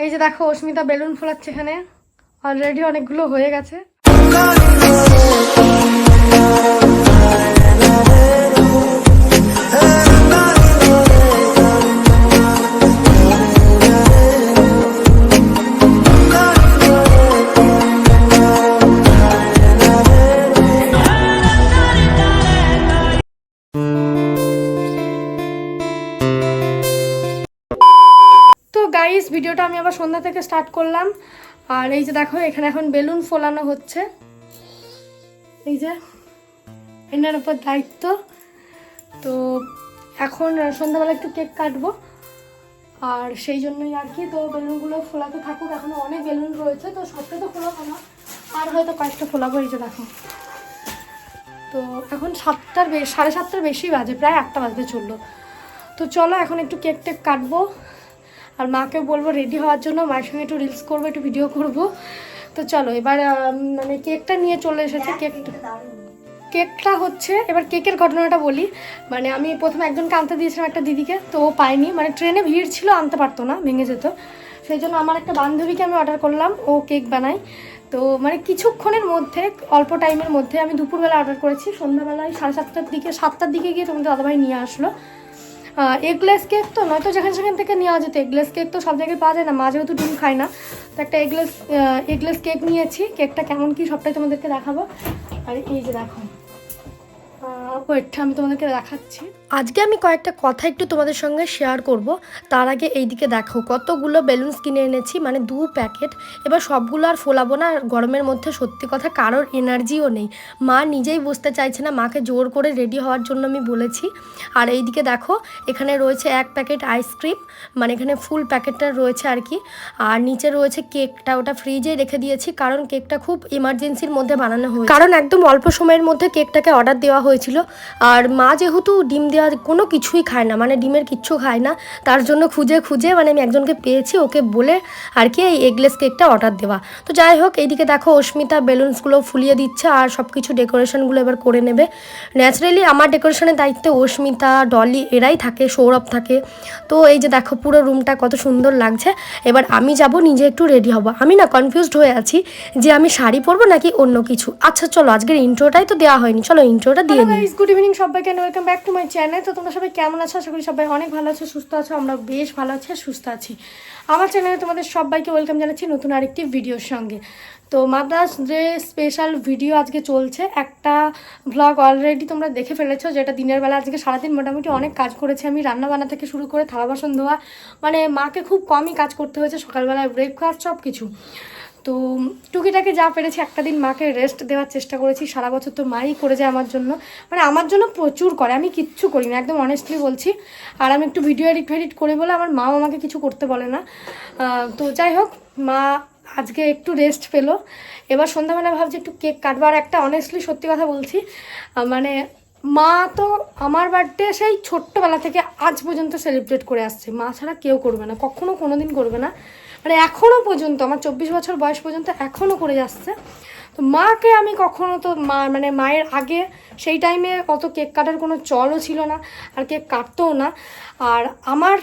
এই যে দেখো অস্মিতা বেলুন ফোলাচ্ছে এখানে। অলরেডি অনেকগুলো হয়ে গেছে। ভিডিওটা আমি আবার সন্ধ্যা থেকে স্টার্ট করলাম। আর এই যে দেখো, এখানে এখন বেলুন ফোলানো হচ্ছে। এই যে, এনার উপর দায়িত্ব। তো এখন সন্ধ্যাবেলা একটু কেক কাটবো। আর সেই জন্যই আর কি, তো বেলুনগুলো ফোলাতে থাকুক। এখনও অনেক বেলুন রয়েছে, তো সবটা তো ফোলাবো না। আর হয়তো কয়েকটা ফোলাবো, এই যে দেখো। তো এখন সাতটার সাড়ে সাতটার বেশি বাজে, প্রায় আটটা বাজতে চলল। তো চলো এখন একটু কেক টেক কাটবো। আর মাকে বলব রেডি হওয়ার জন্য মায়ের সঙ্গে একটু রিলস করব একটু ভিডিও করব। তো চলো এবার মানে কেকটা নিয়ে চলে এসেছে কেকটা কেকটা হচ্ছে এবার কেকের ঘটনাটা বলি। মানে আমি প্রথমে একজনকে আনতে দিয়েছিলাম একটা দিদিকে তো ও পায়নি। মানে ট্রেনে ভিড় ছিল আনতে পারতো না ভেঙে যেত। সেই জন্য আমার একটা বান্ধবীকে আমি অর্ডার করলাম ও কেক বানায়। তো মানে কিছুক্ষণের মধ্যে অল্প টাইমের মধ্যে আমি দুপুরবেলা অর্ডার করেছি। সন্ধ্যাবেলায় সাড়ে সাতটার দিকে সাতটার দিকে গিয়ে তোমাদের দাদাভাই নিয়ে আসলো। এগলেস কেক তো নয়তো যেখানে সেখান থেকে নেওয়া যেত। এগলেস কেক তো সব জায়গায় পাওয়া যায় না, মা যেহেতু ডিম খায় না। তো একটা এগলেস এগলেস কেক নিয়েছি। কেকটা কেমন কি সবটাই তোমাদেরকে দেখাবো। আর এই যে দেখো ওয়েটটা আমি তোমাদেরকে দেখাচ্ছি। আজকে আমি কয়েকটা কথা একটু তোমাদের সঙ্গে শেয়ার করব। তার আগে এইদিকে দেখো, কতগুলো বেলুনস কিনে এনেছি মানে দু প্যাকেট এবার সবগুলো আর ফোলাবো না, আর গরমের মধ্যে সত্যি কথা কারোর এনার্জিও নেই। মা নিজেই বুঝতে চাইছে না, মাকে জোর করে রেডি হওয়ার জন্য আমি বলেছি। আর এইদিকে দেখো, এখানে রয়েছে এক প্যাকেট আইসক্রিম মানে এখানে ফুল প্যাকেটটা রয়েছে আর কি। আর নিচে রয়েছে কেকটা ওটা ফ্রিজে রেখে দিয়েছি, কারণ কেকটা খুব ইমার্জেন্সির মধ্যে বানানো হয়েছে। কারণ একদম অল্প সময়ের মধ্যে কেকটাকে অর্ডার দেওয়া হয়েছিল। আর মা যেহেতু ডিম দেওয়া কোনো কিছুই খায় না মানে ডিমের কিচ্ছু খায় না। তার জন্য খুঁজে খুঁজে মানে আমি একজনকে পেয়েছি ওকে বলে আর কি এই এগলেস কেকটা অর্ডার দেওয়া। তো যাই হোক এইদিকে দেখো অস্মিতা বেলুনসগুলো ফুলিয়ে দিচ্ছে আর সব কিছু ডেকোরেশনগুলো এবার করে নেবে। ন্যাচারালি আমার ডেকোরেশনের দায়িত্বে অস্মিতা ডলি এরাই থাকে সৌরভ থাকে। তো এই যে দেখো পুরো রুমটা কত সুন্দর লাগছে। এবার আমি যাব নিজে একটু রেডি হব। আমি না কনফিউজড হয়ে আছি যে আমি শাড়ি পরবো নাকি অন্য কিছু। আচ্ছা চলো আজকের ইন্ট্রোটাই তো দেওয়া হয়নি। চলো ইন্ট্রোটা দিয়ে গুড ইভিনিং সবাইকে welcome back to my channel তো তোমরা সবাই কেমন আছো? আশা করি সবাই অনেক ভালো আছো, সুস্থ আছো, আমরা বেশ ভালো আছি সুস্থ আছি। আমার চ্যানেলে তোমাদের সবাইকে ওয়েলকাম জানাচ্ছি নতুন আরেকটি ভিডিওর সঙ্গে। তো মাদ্রাস যে স্পেশাল ভিডিও আজকে চলছে, একটা ব্লগ অলরেডি তোমরা দেখে ফেলেছো, যেটা দিনের বেলা আজকে সারাদিন মোটামুটি অনেক কাজ করেছি আমি। রান্না বান্না থেকে শুরু করে থালা বাসন ধোয়া মানে মাকে খুব কমই কাজ করতে হয়েছে সকালবেলায় ব্রেকফাস্ট সব কিছু তো টুকিটাকে যা পেরেছি, একটা দিন মাকে রেস্ট দেওয়ার চেষ্টা করেছি। সারা বছর তো মাই করে যায় আমার জন্য। মানে আমার জন্য প্রচুর করে, আমি কিচ্ছু করি না একদম অনেস্টলি বলছি। আর আমি একটু ভিডিও এডিট ফেডিট করে বলে আমার মাও আমাকে কিছু করতে বলে না। তো যাই হোক, মা আজকে একটু রেস্ট পেল। এবার সন্ধ্যাবেলা ভাবছি একটু কেক কাটবো। আর একটা অনেস্টলি সত্যি কথা বলছি মানে মা তো আমার বার্থডে সেই ছোট্টবেলা থেকে আজ পর্যন্ত সেলিব্রেট করে আসছে। মা ছাড়া কেউ করবে না, কখনো কোনো দিন করবে না। মানে এখনও পর্যন্ত, আমার চব্বিশ বছর বয়স পর্যন্ত এখনও করে যাচ্ছে তো মাকে আমি কখনো তো মা মানে মায়ের আগে সেই টাইমে অত কেক কাটার কোনো চলও ছিল না, আর কেক কাটতেও না। আর আমার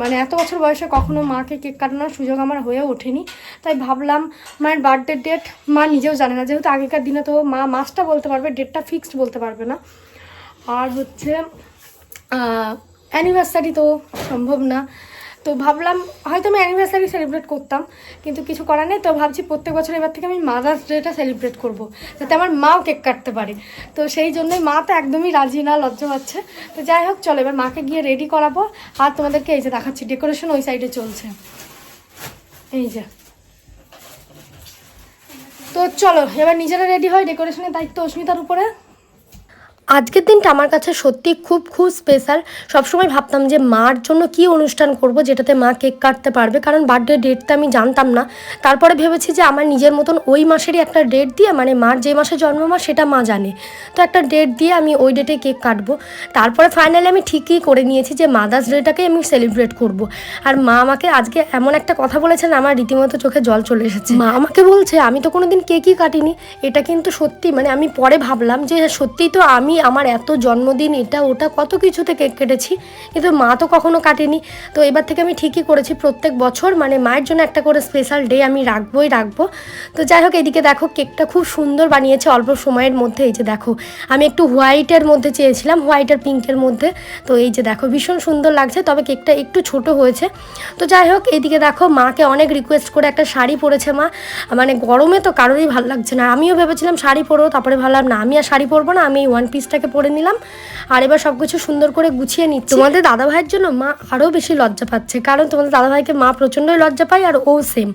মানে এত বছর বয়সে কখনো মাকে কেক কাটানোর সুযোগ আমার হয়ে ওঠেনি। তাই ভাবলাম মায়ের বার্থডে ডেট মা নিজেও জানে না। যেহেতু আগেকার দিনে তো মা মাসটা বলতে পারবে ডেটটা ফিক্সড বলতে পারবে না। আর হচ্ছে অ্যানিভার্সারি তো সম্ভব না। তো ভাবলাম, হয়তো আমি অ্যানিভার্সারি সেলিব্রেট করতাম, কিন্তু কিছু করার নেই, তো ভাবছি প্রত্যেক বছর এবার থেকে আমি মাদার্স ডেটা সেলিব্রেট করব, যাতে আমার মাও কেক কাটতে পারে। তো সেই জন্যই মা তো একদমই রাজি না, লজ্জা পাচ্ছে। তো যাই হোক, চলো এবার মাকে গিয়ে রেডি করাবো, আর তোমাদেরকে এই যে দেখাচ্ছি ডেকোরেশন ওই সাইডে চলছে। এই যে। তো চলো, এবার নিজেরা রেডি হয় ডেকোরেশনের দায়িত্ব অস্মিতার উপরে। আজকের দিনটা আমার কাছে সত্যি খুব খুব স্পেশাল সবসময় ভাবতাম যে মার জন্য কি অনুষ্ঠান করব, যেটাতে মা কেক কাটতে পারবে। কারণ বার্থডে ডেটটা আমি জানতাম না। তারপরে ভেবেছি যে আমার নিজের মতন ওই মাসেরই একটা ডেট দিয়ে মানে মার যে মাসে জন্ম মাস সেটা মা জানে। তো একটা ডেট দিয়ে আমি ওই ডেটে কেক কাটবো। তারপরে ফাইনালি আমি ঠিকই করে নিয়েছি যে মাদার্স ডেটাকে আমি সেলিব্রেট করব। আর মা আমাকে আজকে এমন একটা কথা বলেছেন, আমার রীতিমতো চোখে জল চলে এসেছে। মা আমাকে বলছে, আমি তো কোনোদিন কেকই কাটিনি। এটা কিন্তু সত্যি মানে আমি পরে ভাবলাম যে সত্যিই তো আমি আমার এত জন্মদিন, এটা, ওটা, কত কিছুতে কেক কেটেছি, কিন্তু মা তো কখনো কাটেনি। তো এবার থেকে আমি ঠিকই করেছি, প্রত্যেক বছর মানে মায়ের জন্য একটা করে স্পেশাল ডে আমি রাখবোই, রাখব। তো যাই হোক, এদিকে দেখো, কেকটা খুব সুন্দর বানিয়েছে, অল্প সময়ের মধ্যে, এই যে দেখো। আমি একটু হোয়াইটের মধ্যে চেয়েছিলাম হোয়াইট আর পিঙ্কের মধ্যে। তো এই যে দেখো, ভীষণ সুন্দর লাগছে, তবে কেকটা একটু ছোট হয়েছে। তো যাই হোক, এদিকে দেখো, মাকে অনেক রিকোয়েস্ট করে একটা শাড়ি পরেছে মা। মানে গরমে তো কারোরই ভালো লাগছে না। আমিও ভেবেছিলাম শাড়ি পরবো, তারপরে ভাবলাম, না, আমি আর শাড়ি পরবো না, আমি ওয়ান পিসটাকে পরে নিলাম। আর এবার সব কিছু সুন্দর করে গুছিয়ে নিচ্ছি। তোমাদের দাদা ভাইয়ের জন্য মা আরও বেশি লজ্জা পাচ্ছে, কারণ তোমাদের দাদা ভাইকে মা প্রচণ্ডই লজ্জা পায় আর ও সেম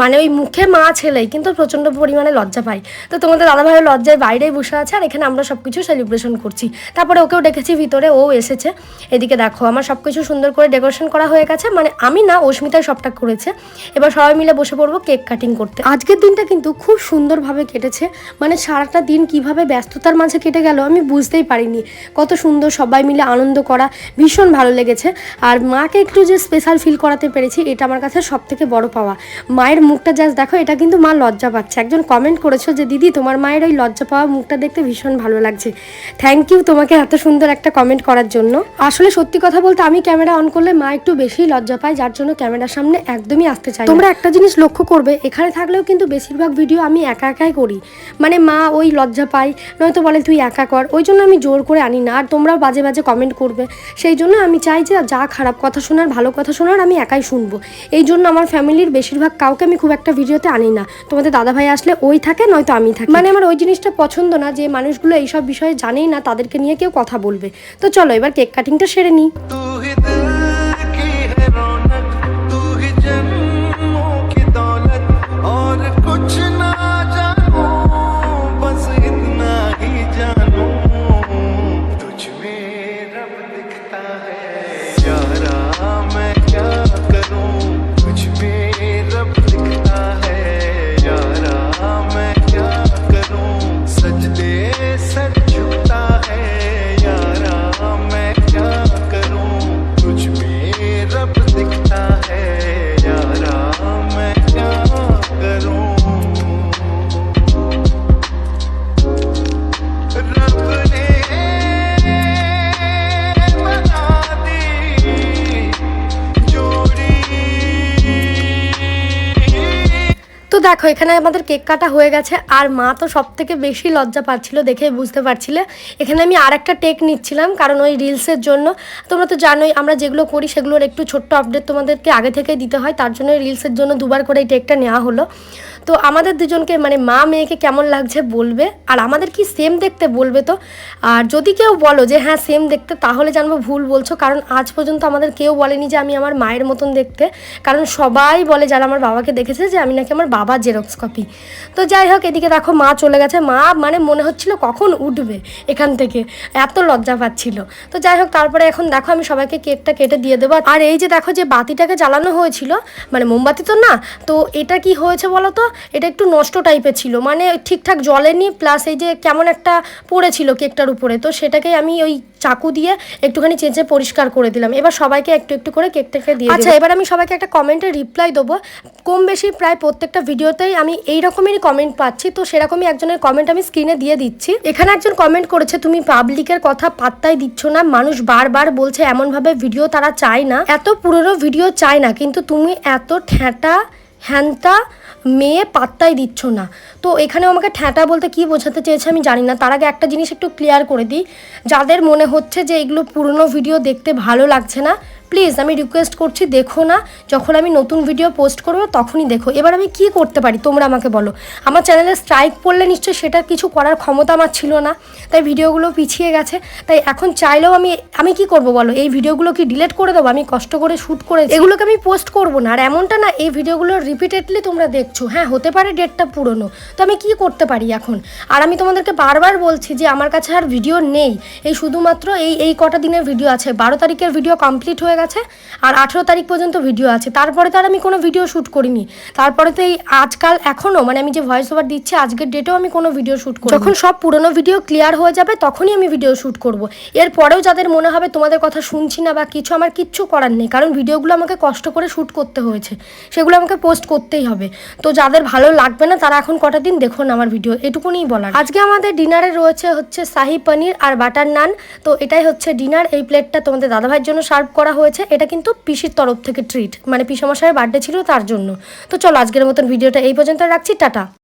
মানে ওই মুখে মা ছেলেই, কিন্তু প্রচণ্ড পরিমাণে লজ্জা পায়। তো তোমাদের দাদা ভাইয়ের লজ্জায় বাইরেই বসে আছে আর এখানে আমরা সব কিছু সেলিব্রেশন করছি। তারপরে ওকেও ডেকেছি, ভিতরে ও এসেছে। এদিকে দেখো, আমার সব কিছু সুন্দর করে ডেকোরেশন করা হয়ে গেছে। মানে আমি না, অস্মিতাই সবটা করেছে। এবার সবাই মিলে বসে পড়ব কেক কাটিং করতে। আজকের দিনটা কিন্তু খুব সুন্দরভাবে কেটেছে। মানে সারাটা দিন কীভাবে ব্যস্ততার মাঝে কেটে গেল, আমি বুঝতেই পারিনি। কত সুন্দর সবাই মিলে আনন্দ করা, ভীষণ ভালো লেগেছে। আর মাকে একটু যে স্পেশাল ফিল করাতে পেরেছি, এটা আমার কাছে সব থেকে বড় পাওয়া। মায়ের মুখটা জাস্ট দেখো, এটা কিন্তু মা লজ্জা পাচ্ছে। একজন কমেন্ট করেছ যে, দিদি, তোমার মায়ের ওই লজ্জা পাওয়া মুখটা দেখতে ভীষণ ভালো লাগছে। থ্যাংক ইউ তোমাকে এত সুন্দর একটা কমেন্ট করার জন্য। আসলে সত্যি কথা বলতে, আমি ক্যামেরা অন করলে মা একটু বেশি লজ্জা পায়, যার জন্য ক্যামেরার সামনে একদমই আসতে চাই তোমরা একটা জিনিস লক্ষ্য করবে, এখানে থাকলেও কিন্তু বেশিরভাগ ভিডিও আমি একা একাই করি। মানে মা ওই লজ্জা পায়, নয়তো বলে, তুই একা কর। ওই জন্য আমি জোর করে আনি না, আর তোমরাও বাজে বাজে কমেন্ট করবে। সেই জন্য আমি চাই যে যা খারাপ কথা শোনার, ভালো কথা শোনার আমি একাই শুনব। এই জন্য আমার ফ্যামিলির বেশিরভাগ কাউকে আমি খুব একটা ভিডিওতে আনি না। তোমাদের দাদা ভাই আসলে ওই থাকে, নয়তো আমি থাকি। মানে আমার ওই জিনিসটা পছন্দ না যে মানুষগুলো এইসব বিষয়ে জানেই না, তাদেরকে নিয়ে কেউ কথা বলবে। তো চলো এবার কেক কাটিংটা সেরে নিই। está দেখো, এখানে আমাদের কেক কাটা হয়ে গেছে, আর মা তো সব থেকে বেশি লজ্জা পাচ্ছিল দেখে বুঝতে পারছিলে। এখানে আমি আর একটা টেক নিচ্ছিলাম, কারণ ওই রিলসের জন্য। তোমরা তো জানোই, আমরা যেগুলো করি সেগুলোর একটু ছোট্ট আপডেট তোমাদেরকে আগে থেকে দিতে হয়, তার জন্য রিলসের জন্য দুবার করে এই টেকটা নেওয়া হলো। তো আমাদের দুজনকে মানে মা মেয়েকে কেমন লাগছে বলবে? আর আমাদের কি সেম দেখতে বলবে তো? আর যদি কেউ বলো যে হ্যাঁ সেম দেখতে তাহলে জানব ভুল বলছো, কারণ আজ পর্যন্ত আমাদের কেউ বলেনি যে, আমি আমার মায়ের মতন দেখতে কারণ সবাই বলে যারা আমার বাবাকে দেখেছে যে, আমি নাকি আমার বাবার জেরক্স কপি তো যাই হোক, এদিকে দেখো মা চলে গেছে। মা মানে মনে হচ্ছিল কখন উঠবে এখান থেকে, এত লজ্জা পাচ্ছিল। তো যাই হোক, তারপরে এখন দেখো আমি সবাইকে কেকটা কেটে দিয়ে দেবো। আর এই যে দেখো যে বাতিটাকে জ্বালানো হয়েছিল মানে মোমবাতি তো না, তো এটা কি হয়েছে বলো তো? এটা একটু নষ্ট টাইপের ছিল। মানে ঠিকঠাক জ্বলেনি প্লাস এই যে কেমন একটা পড়েছিল কেকটার উপরে। তো সেটাকে আমি ওই চাকু দিয়ে একটুখানি চেঁচে পরিষ্কার করে দিলাম। এবার সবাইকে একটু একটু করে কেকটাকে দিয়ে আচ্ছা এবার আমি সবাইকে একটা কমেন্টে রিপ্লাই দেবো। কম বেশি প্রায় প্রত্যেকটা ভিডিওতেই আমি এই রকমেরই কমেন্ট পাচ্ছি। তো সেরকমই একজনের কমেন্ট আমি স্ক্রিনে দিয়ে দিচ্ছি। এখানে একজন কমেন্ট করেছে তুমি পাবলিকের কথা পাত্তাই দিচ্ছ না। মানুষ বারবার বলছে এমনভাবে ভিডিও তারা চায় না। এত পুরনো ভিডিও চায় না কিন্তু তুমি এত ঠ্যাঁটা হ্যান্তা মেয়ে পাত্তাই দিচ্ছ না। তো এখানে আমাকে ঠ্যাঁটা বলতে কি বোঝাতে চেয়েছে আমি জানি না। তার আগে একটা জিনিস একটু ক্লিয়ার করে দিই। যাদের মনে হচ্ছে যে এগুলো পুরনো ভিডিও দেখতে ভালো লাগছে না প্লিজ আমি রিকোয়েস্ট করছি দেখো না, যখন আমি নতুন ভিডিও পোস্ট করব তখনই দেখো। এবার আমি কি করতে পারি তোমরা আমাকে বলো। আমার চ্যানেলে স্ট্রাইক পড়লে নিশ্চয়ই সেটা কিছু করার ক্ষমতা আমার ছিল না, তাই ভিডিওগুলো পিছিয়ে গেছে। তাই এখন চাইলেও আমি আমি কি করব বলো? এই ভিডিওগুলো কি ডিলিট করে দেবো? আমি কষ্ট করে শ্যুট করে এগুলোকে আমি পোস্ট করব না। আর এমনটা না, এই ভিডিওগুলো রিপিটেডলি তোমরা দেখছ। হ্যাঁ হতে পারে ডেটটা পুরনো। তো আমি কি করতে পারি এখন? আর আমি তোমাদেরকে বারবার বলছি যে আমার কাছে আর ভিডিও নেই। এই শুধুমাত্র এই এই কটা দিনের ভিডিও আছে। বারো তারিখের ভিডিও কমপ্লিট হয়ে গেছে আর আঠেরো তারিখ পর্যন্ত ভিডিও আছে। তারপরে তো আর আমি কোনো ভিডিও শ্যুট করিনি। তারপরে তো এই আজকাল এখনও মানে আমি যে ভয়েস ওভার দিচ্ছি, আজকের ডেটেও আমি কোনো ভিডিও শ্যুট করি যখন সব পুরনো ভিডিও ক্লিয়ার হয়ে যাবে, তখনই আমি ভিডিও শ্যুট করব। এরপরেও যাদের মনে হবে তোমাদের কথা শুনছি না বা কিছু, আমার কিচ্ছু করার নেই, কারণ ভিডিওগুলো আমাকে কষ্ট করে শ্যুট করতে হয়েছে। সেগুলো আমাকে পোস্ট করতেই হবে। তো যাদের ভালো লাগবে না, তারা এখন কটা দিন দেখুন আমার ভিডিও এটুকুনি বলার। আজকে আমাদের ডিনারে রয়েছে হচ্ছে শাহি পনির আর বাটার নান। তো এটাই হচ্ছে ডিনার এই প্লেটটা তোমাদের দাদাভাইয়ের জন্য সার্ভ করা হয়েছে, এটা কিন্তু পিসির তরফ থেকে ট্রিট মানে পিসামশাইয়ের বার্থডে ছিল তার জন্য। তো চলো আজকের মতন ভিডিওটা এই পর্যন্ত রাখছি, টাটা।